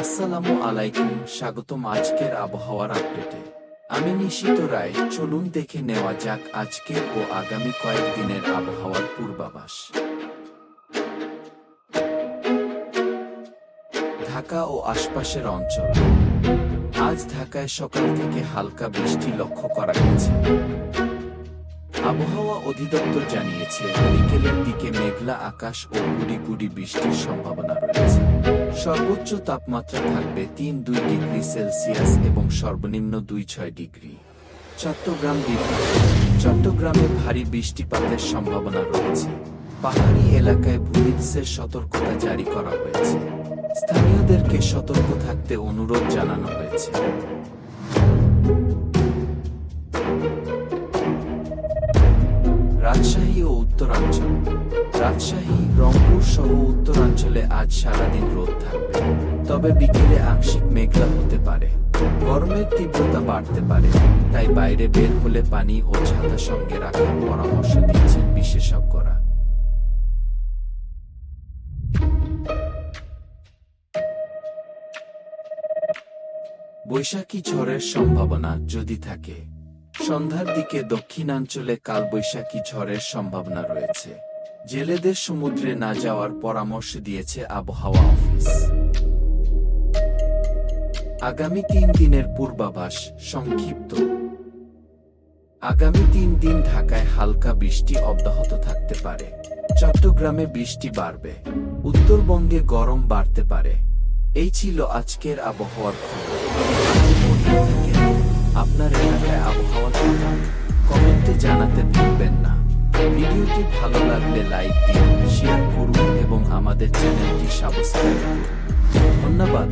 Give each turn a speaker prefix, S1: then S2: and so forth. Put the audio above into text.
S1: আসসালামু আলাইকুম, স্বাগতম আজকের আবহাওয়ার আপডেটে। আমি নিশিত রায়, চলুন দেখে নেওয়া যাক আজকের ও আগামী কয়েকদিনের আবহাওয়ার পূর্বাভাস। ঢাকা ও আশপাশের অঞ্চল। আজ ঢাকায় সকাল থেকে হালকা বৃষ্টি লক্ষ্য করা গেছে। আবহাওয়া অধিদপ্তর জানিয়েছে, বিকেলের দিকে মেঘলা আকাশ ও গুড়ি গুড়ি বৃষ্টির সম্ভাবনা রয়েছে। সর্বোচ্চ তাপমাত্রা থাকবে তিন দুই ডিগ্রি সেলসিয়াস এবং সর্বনিম্ন দুই ছয় ডিগ্রি। চট্টগ্রাম বিভাগ। চট্টগ্রামে ভারী বৃষ্টিপাতের সম্ভাবনা রয়েছে। পাহাড়ি এলাকায় ভূমিধসের সতর্কতা জারি করা হয়েছে। স্থানীয়দেরকে সতর্ক থাকতে অনুরোধ জানানো হয়েছে। রাজশাহী ও উত্তরাঞ্চল। রাজশাহী, রংপুর সহ উত্তরাঞ্চলে আজ সারাদিন রোদ থাকবে। তবে বিকেলে আংশিক মেঘলা হতে পারে। গরমের তীব্রতা বাড়তে পারে। তাই বাইরে বের হলে পানি ও ছাতা সঙ্গে রাখার পরামর্শ দিচ্ছেন বিশেষজ্ঞরা। বৈশাখী ঝড়ের সম্ভাবনা যদি থাকে, সন্ধ্যার দিকে দক্ষিণাঞ্চলে কালবৈশাখী ঝড়ের সম্ভাবনা রয়েছে। জেলেদের সমুদ্রে না যাওয়ার পরামর্শ দিয়েছে আবহাওয়া অফিস। আগামী তিন দিনের পূর্বাভাস সংক্ষিপ্ত। আগামী তিন দিন ঢাকায় হালকা বৃষ্টি অব্যাহত থাকতে পারে। চট্টগ্রামে বৃষ্টি বাড়বে। উত্তরবঙ্গে গরম বাড়তে পারে। এই ছিল আজকের আবহাওয়ার খবর? আপনার এলাকায় আবহাওয়া কেমন কমেন্টে জানাতে ভিডিওটি ভালো লাগলে লাইক দিন শেয়ার করুন এবং আমাদের চ্যানেলটি সাবস্ক্রাইব করুন। ধন্যবাদ।